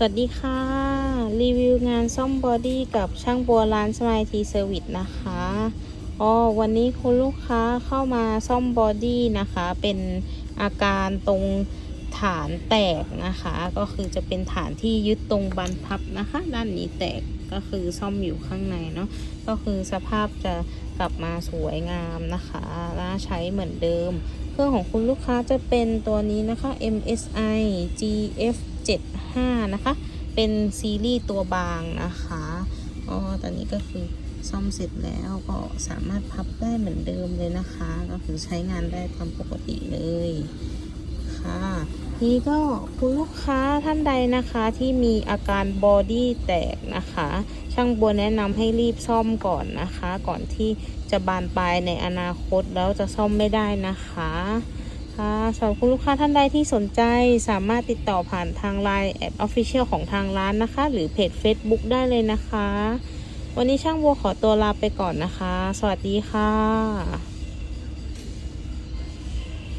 สวัสดีค่ะ รีวิวงานซ่อมบอดี้กับช่างบัวร้านสมายทีเซอร์วิสนะคะอ๋อวันนี้คุณลูกค้าเข้ามาซ่อมบอดี้นะคะ เป็นอาการตรง ฐานแตกนะคะ ก็คือจะเป็นฐานที่ยึดตรงบันพับนะคะ ด้านนี้แตกก็คือซ่อมอยู่ข้างในเนาะก็คือสภาพจะกลับมาสวยงามนะคะและใช้เหมือนเดิม เครื่องของคุณลูกค้าจะเป็นตัวนี้นะคะ MSI GF 75 นะคะ เป็นซีรีส์ตัวบางนะคะก็ตอนนี้ก็คือซ่อมเสร็จแล้วก็สามารถพับได้เหมือนเดิมเลยนะคะ ก็คือใช้งานได้ตามปกติเลย นี่ก็คุณลูกค้าท่านใดนะคะที่มีอาการบอดี้แตกนะคะ ช่างบัวแนะนำให้รีบซ่อมก่อนนะคะ ก่อนที่จะบานปลายในอนาคตแล้วจะซ่อมไม่ได้นะคะค่ะสำหรับคุณลูกค้าท่านใดที่สนใจสามารถติดต่อผ่านทาง Line แอด Official ของทางร้านนะคะ หรือเพจ Facebook ได้เลยนะคะ วันนี้ช่างบัวขอตัวลาไปก่อนนะคะ สวัสดีค่ะ